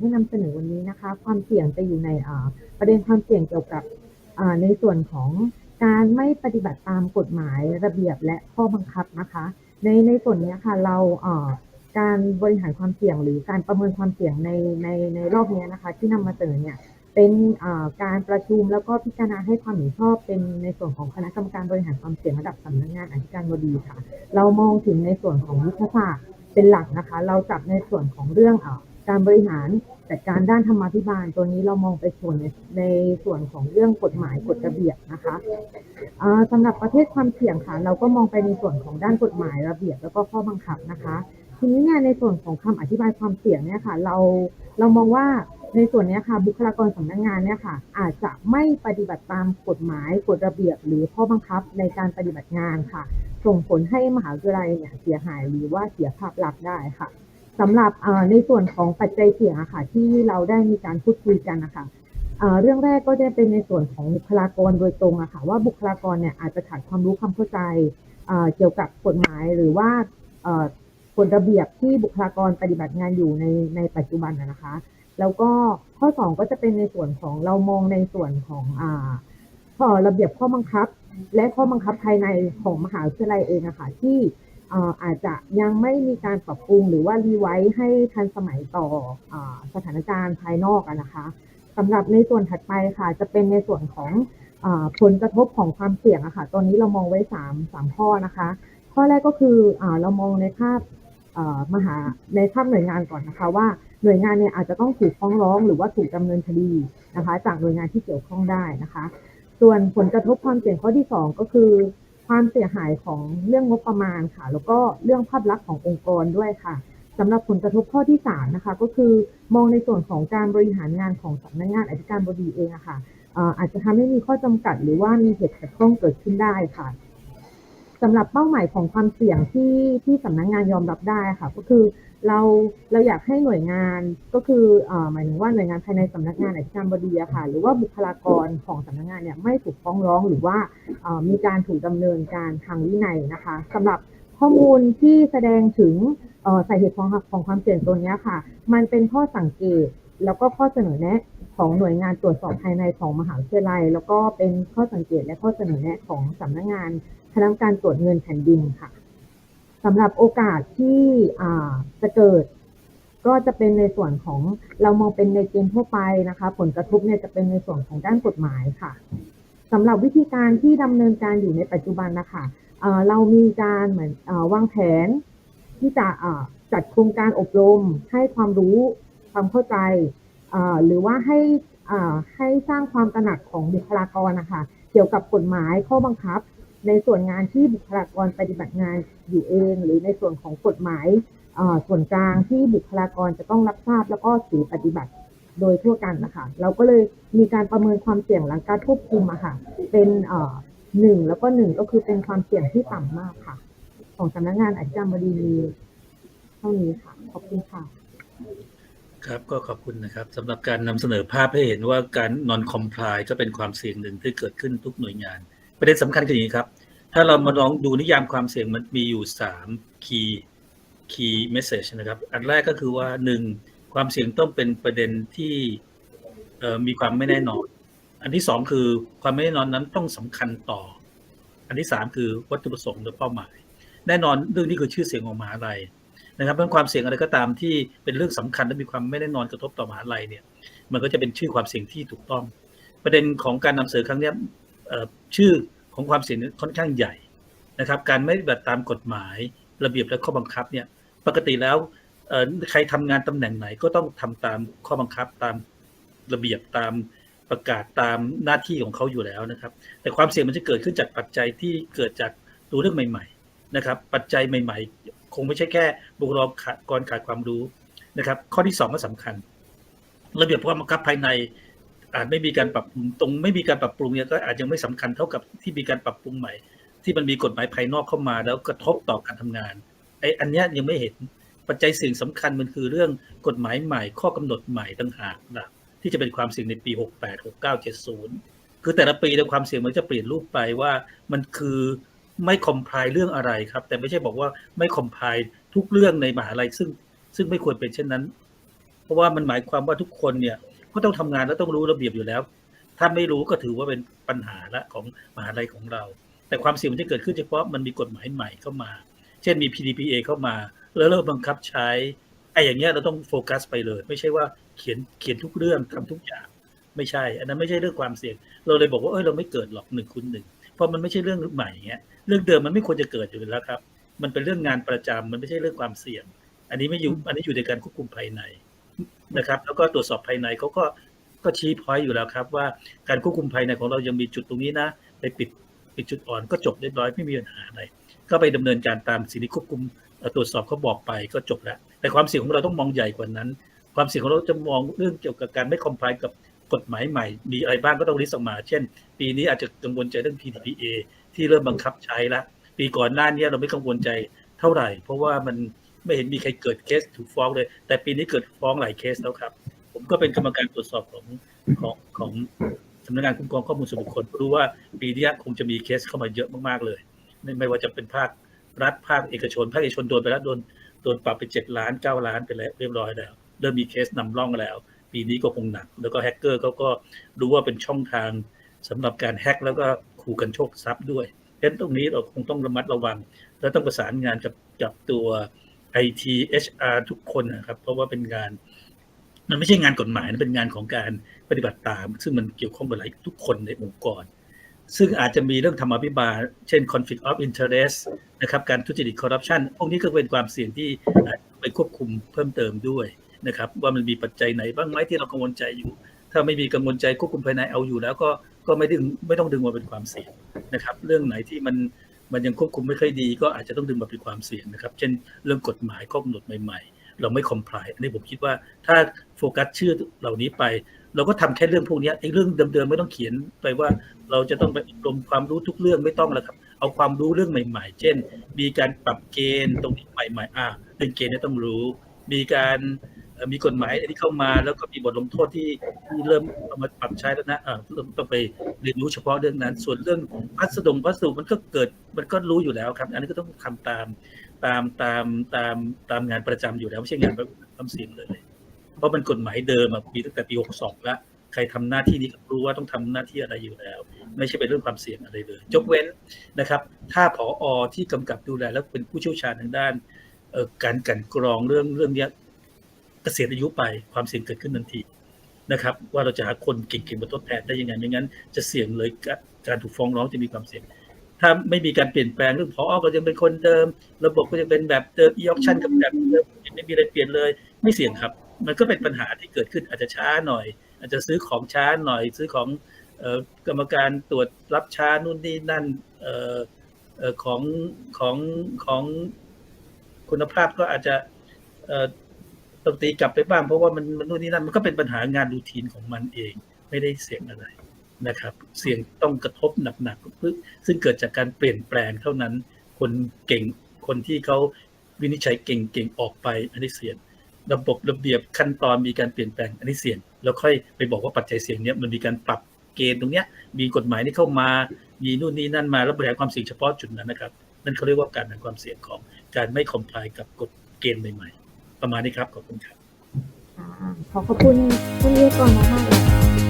ที่นำเสนอวันนี้นะคะ ความเสี่ยงจะอยู่ในประเด็นความเสี่ยงเกี่ยวกับในส่วนของการไม่ปฏิบัติตามกฎหมายระเบียบและข้อบังคับนะคะ ในในส่วนนี้ค่ะเราการบริหารความเสี่ยงหรือการประเมินความเสี่ยงในในในรอบนี้นะคะ ที่นำมาเสนอเนี่ยเป็นการประชุมแล้วก็พิจารณาให้ความเห็นชอบเป็นในส่วนของคณะกรรมการบริหารความเสี่ยงระดับสำนักงานอธิการบดีค่ะ เรามองถึงในส่วนของยุทธศาสตร์เป็นหลักนะคะ เราจับในส่วนของเรื่องอ การบริหารจัดการด้านธรรมาภิบาลตัวนี้เรามองไปส่วนในส่วนของเรื่องกฎหมายกฎระเบียบนะคะอ่าสำหรับประเภทความเสี่ยงค่ะ เราก็มองไปในส่วนของด้านกฎหมายระเบียบแล้วก็ข้อบังคับนะคะ ทีนี้เนี่ยในส่วนของคำอธิบายความเสี่ยงเนี่ยค่ะ เราเรามองว่าในส่วนนี้ค่ะบุคลากรสำนักงานเนี่ยค่ะ อาจจะไม่ปฏิบัติตามกฎหมายกฎระเบียบ หรือข้อบังคับในการปฏิบัติงานค่ะ ส่งผลให้มหาวิทยาลัยเนี่ยเสียหายหรือว่าเสียภาพลักษณ์ได้ค่ะ สำหรับในส่วนของปัจจัยเสี่ยงค่ะ ที่เราได้มีการพูดคุยกันนะคะเรื่องแรกก็จะเป็นในส่วนของบุคลากรโดยตรงอะค่ะว่าบุคลากรเนี่ยอาจจะขาดความรู้ความเข้าใจเกี่ยวกับกฎหมายหรือว่ากฎระเบียบที่บุคลากรปฏิบัติงานอยู่ในในปัจจุบันนะคะ แล้วก็ข้อสองก็จะเป็นในส่วนของเรามองในส่วนของอข้อระเบียบข้อบังคับ และข้อบังคับภายในของมหาวิทยาลัยเองอะค่ะที่ อาจจะยังไม่มีการปรับปรุงหรือว่ารีไวซ์ให้ทันสมัยต่ออสถานการณ์ภายนอกนะคะสำหรับในส่วนถัดไปค่ะ จะเป็นในส่วนของอผลกระทบของความเสี่ยงอะค่ะตอนนี้เรามองไว้3 3ข้อนะคะ ข้อแรกก็คืออเรามองในภาพมหาในภาพหน่วยงานก่อนนะคะว่าหน่วยงานเนี่ยอาจจะต้องถูกฟ้องร้องหรือว่าถูกดำเนินคดีนะคะ จากหน่วยงานที่เกี่ยวข้องได้นะคะ ส่วนผลกระทบความเสี่ยงข้อที่ 2 ก็คือ ความเสียหายของเรื่องงบประมาณค่ะ แล้วก็เรื่องภาพลักษณ์ขององค์กรด้วยค่ะสำหรับผลกระทบข้อที่สามนะคะก็คือมองในส่วนของการบริหารงานของสำนักงานอธิการบดีเองอะค่ะเอ่ออาจจะทำให้มีข้อจำกัดหรือว่ามีเหตุขัดข้องเกิดขึ้นได้ค่ะ สำหรับเป้าหมายของความเสี่ยงที่ที่สำนักงานยอมรับได้ค่ะ ก็คือเราเราอยากให้หน่วยงานก็คือเอ่อหมายถึงว่าหน่วยงานภายในสำนักงานอธิการบดีค่ะ หรือว่าบุคลากรของสำนักงานเนี่ยไม่ถูกฟ้องร้องหรือว่าเอ่อมีการถูกดำเนินการทางวินัยนะคะสำหรับข้อมูลที่แสดงถึงเอ่อสาเหตุของของความเสี่ยงตัวเนี้ยค่ะ มันเป็นข้อสังเกตแล้วก็ข้อเสนอแนะของหน่วยงานตรวจสอบภายในของมหาวิทยาลัย แล้วก็เป็นข้อสังเกตและข้อเสนอแนะของสำนักงาน คณะกรรมการตรวจเงินแผ่นดินค่ะสำหรับโอกาสที่จะเกิด ก็จะเป็นในส่วนของเรามองเป็นในเกณฑ์ทั่วไปนะคะ ผลกระทบเนี่ยจะเป็นในส่วนของด้านกฎหมายค่ะสำหรับวิธีการที่ดำเนินการอยู่ในปัจจุบันนะคะเรามีการเหมือนวางแผนที่จะจัดโครงการอบรมให้ความรู้ความเข้าใจ หรือว่าให้ให้สร้างความตระหนักของบุคลากรนะคะ เกี่ยวกับกฎหมายข้อบังคับ ในส่วนงานที่บุคลากรปฏิบัติงานอยู่เอง หรือในส่วนของกฎหมายส่วนกลางที่บุคลากรจะต้องรับทราบแล้วก็ถือปฏิบัติโดยทั่วกันนะคะเราก็เลยมีการประเมินความเสี่ยงหลังการควบคุมอะค่ะ เป็นหนึ่งแล้วก็หนึ่งก็คือเป็นความเสี่ยงที่ต่ำมากค่ะ ของสำนักงานอธิการบดีมีเท่านี้ค่ะ ขอบคุณค่ะ ครับก็ขอบคุณนะครับสำหรับการนำเสนอภาพให้เห็นว่าการ non comply ก็เป็นความเสี่ยงหนึ่งที่เกิดขึ้นทุกหน่วยงาน ประเด็นสำคัญคืออย่างนี้ครับ ถ้าเรามาลองดูนิยามความเสี่ยงมันมีอยู่3 key key message นะครับ อันแรกก็คือว่าหนึ่งความเสี่ยงต้องเป็นประเด็นที่มีความไม่แน่นอน อันที่สองคือความไม่แน่นอนนั้นต้องสำคัญต่อ อันที่สามคือวัตถุประสงค์หรือเป้าหมาย แน่นอนเรื่องนี้คือชื่อเสียงของมหาลัยนะครับเพราะความเสี่ยงอะไรก็ตามที่เป็นเรื่องสำคัญและมีความไม่แน่นอนกระทบต่อมหาลัยเนี่ย มันก็จะเป็นชื่อความเสี่ยงที่ถูกต้อง ประเด็นของการนำเสนอครั้งนี้ ชื่อของความเสี่ยงค่อนข้างใหญ่นะครับ การไม่ปฏิบัติตามกฎหมายระเบียบและข้อบังคับเนี่ยปกติแล้วใครทำงานตำแหน่งไหนก็ต้องทำตามข้อบังคับตามระเบียบตามประกาศตามหน้าที่ของเขาอยู่แล้วนะครับ แต่ความเสี่ยงมันจะเกิดขึ้นจากปัจจัยที่เกิดจากตัวเรื่องใหม่ ๆ นะครับ ปัจจัยใหม่ ๆ คงไม่ใช่แค่บุคลากรขาดความรู้นะครับ ข้อที่สองก็สำคัญ ระเบียบข้อบังคับภายใน อาจไม่มีการปรับปรุงตรงไม่มีการปรับปรุงเนี่ยก็อาจยังไม่สำคัญเท่ากับที่มีการปรับปรุงใหม่ ที่มันมีกฎหมายภายนอกเข้ามา แล้วกระทบต่อการทำงานไอ้อันเนี้ยยังไม่เห็นปัจจัยเสี่ยงสำคัญมันคือเรื่องกฎหมายใหม่ ข้อกำหนดใหม่ต่างหากนะที่จะเป็นความเสี่ยงในปี 68 69 70 คือแต่ละปีในความเสี่ยงมันจะเปลี่ยนรูปไปว่ามันคือไม่คอมพลายเรื่องอะไรครับ แต่ไม่ใช่บอกว่าไม่คอมพลายทุกเรื่องในมหาลัยซึ่ง ซึ่งไม่ควรเป็นเช่นนั้น เพราะว่ามันหมายความว่าทุกคนเนี่ย ก็ต้องทำงานแล้วต้องรู้ระเบียบอยู่แล้ว ถ้าไม่รู้ก็ถือว่าเป็นปัญหาละของมหาลัยของเรา แต่ความเสี่ยงมันจะเกิดขึ้นเฉพาะมันมีกฎหมายใหม่เข้ามา เช่นมี PDPA เข้ามา แล้วเริ่มบังคับใช้ไอ้อย่างเงี้ยเราต้องโฟกัสไปเลย ไม่ใช่ว่าเขียนเขียนทุกเรื่องทำทุกอย่างไม่ใช่ อันนั้นไม่ใช่เรื่องความเสี่ยง เราเลยบอกว่าเอ้ยเราไม่เกิดหรอกหนึ่งคูณหนึ่งเพราะมันไม่ใช่เรื่องใหม่เงี้ยเรื่องเดิมมันไม่ควรจะเกิดอยู่แล้วครับ มันเป็นเรื่องงานประจำมันไม่ใช่เรื่องความเสี่ยง อันนี้ไม่อยู่อันนี้อยู่ในการควบคุมภายใน นะครับแล้วก็ตรวจสอบภายในเขาก็ก็ชี้พอยอยู่แล้วครับ ว่าการควบคุมภายในของเรายังมีจุดตรงนี้นะ ไปปิดปิดจุดอ่อนก็จบเรียบร้อยไม่มีปัญหาอะไรก็ไปดำเนินการตามสิ่งที่ควบคุมตรวจสอบเขาบอกไปก็จบแล้ว แต่ความเสี่ยงของเราต้องมองใหญ่กว่านั้น ความเสี่ยงของเราจะมองเรื่องเกี่ยวกับการไม่คอมพลายกับกฎหมายใหม่ มีอะไรบ้างก็ต้องลิสออกมา เช่น ปีนี้อาจจะกังวลใจเรื่อง PDPA ที่เริ่มบังคับใช้ละ ปีก่อนหน้านี้เราไม่กังวลใจเท่าไหร่ เพราะว่ามัน ไม่เห็นมีใครเกิดเคสถูกฟ้องเลย แต่ปีนี้เกิดฟ้องหลายเคสแล้วครับ ผมก็เป็นกรรมการตรวจสอบของของของสำนักงานคุ้มครองข้อมูลส่วนบุคคลรู้ว่าปีนี้คงจะมีเคสเข้ามาเยอะมากๆเลยไม่ไม่ว่าจะเป็นภาครัฐภาคเอกชน ภาคเอกชนโดนไปแล้วโดนโดนปรับไปเจ็ดล้านเก้าล้านไปแล้วเรียบร้อยแล้วเริ่มมีเคสนำร่องแล้ว ปีนี้ก็คงหนัก แล้วก็แฮกเกอร์เขาก็รู้ว่าเป็นช่องทางสำหรับการแฮกแล้วก็ขู่กันโชคทรัพย์ด้วยเพราะฉะนั้นตรงนี้เราคงต้องระมัดระวัง และต้องประสานงานกับกับตัว IT HR ทุกคนนะครับ เพราะว่าเป็นงาน มันไม่ใช่งานกฎหมายนะเป็นงานของการปฏิบัติตาม ซึ่งมันเกี่ยวข้องกับหลายทุกคนในองค์กร ซึ่งอาจจะมีเรื่องธรรมาภิบาล เช่น conflict of interest นะครับการทุจริต corruption พวกนี้ก็เป็นความเสี่ยงที่ไปควบคุมเพิ่มเติมด้วยนะครับ ว่ามันมีปัจจัยไหนบ้างไหมที่เรากังวลใจอยู่ ถ้าไม่มีกังวลใจควบคุมภายในเอาอยู่แล้วก็ก็ไม่ดึงไม่ต้องดึงมาเป็นความเสี่ยงนะครับ เรื่องไหนที่มัน มันยังควบคุมไม่ค่อยดีก็อาจจะต้องดึงมาเป็นความเสี่ยงนะครับ เช่นเรื่องกฎหมายข้อกำหนดใหม่ ๆ เราไม่คอมพลายอันนี้ผมคิดว่าถ้าโฟกัสชื่อเหล่านี้ไป เราก็ทำแค่เรื่องพวกนี้ไอ้เรื่องเดิมๆไม่ต้องเขียนไปว่าเราจะต้องไปอบรมความรู้ทุกเรื่องไม่ต้องแล้วครับ เอาความรู้เรื่องใหม่ ๆ เช่น มีการปรับเกณฑ์ตรงนี้ใหม่ๆอ่าเรื่องเกณฑ์นี่ต้องรู้ มีการ มีกฎหมายที่เข้ามาแล้วก็มีบทลงโทษที่ที่เริ่มเอามาปรับใช้แล้วนะเอ่าต้องไปเรียนรู้เฉพาะเรื่องนั้น ส่วนเรื่องของพัสดุพัสดุมันก็เกิดมันก็รู้อยู่แล้วครับ อันนี้ก็ต้องทำตามตามตามตามตามงานประจำอยู่แล้วไม่ใช่งานแบบทำเสียงเลย เพราะมันกฎหมายเดิมอะปีตั้งแต่ปี 62 แล้วใครทำหน้าที่นี้ก็รู้ว่าต้องทำหน้าที่อะไรอยู่แล้ว ไม่ใช่เป็นเรื่องความเสี่ยงอะไรเลยยกเว้นนะครับ ถ้าผออที่กำกับดูแลแล้วเป็นผู้เชี่ยวชาญทางด้านการกันกรองเรื่องเรื่องนี้ กษียณอายุไปความเสี่ยงเกิดขึ้นทันทีนะครับ ว่าเราจะหาคนเก่งๆมาทดแทนได้ยังไงไม่งั้น จะเสี่ยงเลยการถูกฟ้องร้องจะมีความเสี่ยง ถ้าไม่มีการเปลี่ยนแปลงเรื่องพออก็ยังเป็นคนเดิม ระบบก็ยังเป็นแบบเดิมอีออคชั่นกับแบบเดิมไม่มีอะไรเปลี่ยนเลย ไม่เสี่ยงครับ มันก็เป็นปัญหาที่เกิดขึ้นอาจจะช้าหน่อย อาจจะซื้อของช้าหน่อย ซื้อของออกรรมการตรวจรับช้านู่นนี่นั่นออของของของคุณภาพก็อาจจะ ต้องตีกลับไปบ้างเพราะว่ามันมันนู่นนี่นั่นมันก็เป็นปัญหางานรูทีนของมันเอง ไม่ได้เสี่ยงอะไรนะครับ เสี่ยงต้องกระทบหนักๆซึ่งเกิดจากการเปลี่ยนแปลงเท่านั้น คนเก่งคนที่เขาวินิจฉัยเก่งๆออกไป อันนี้เสี่ยงระบบระเบียบขั้นตอนมีการเปลี่ยนแปลงอันนี้เสี่ยงแล้วค่อยไปบอกว่าปัจจัยเสี่ยงเนี้ยมันมีการปรับเกณฑ์ตรงเนี้ย มีกฎหมายนี้เข้ามามีนู่นนี่นั่นมาแล้วบริหารความเสี่ยงเฉพาะจุดนั้นนะครับนั่นเขาเรียกว่าการบริหารความเสี่ยงของการไม่คอมพลายกับกฎเกณฑ์ใหม่ๆ ประมาณนี้ครับ ขอบคุณครับขอขอบคุณคุณเรียกก่อนมากๆเลย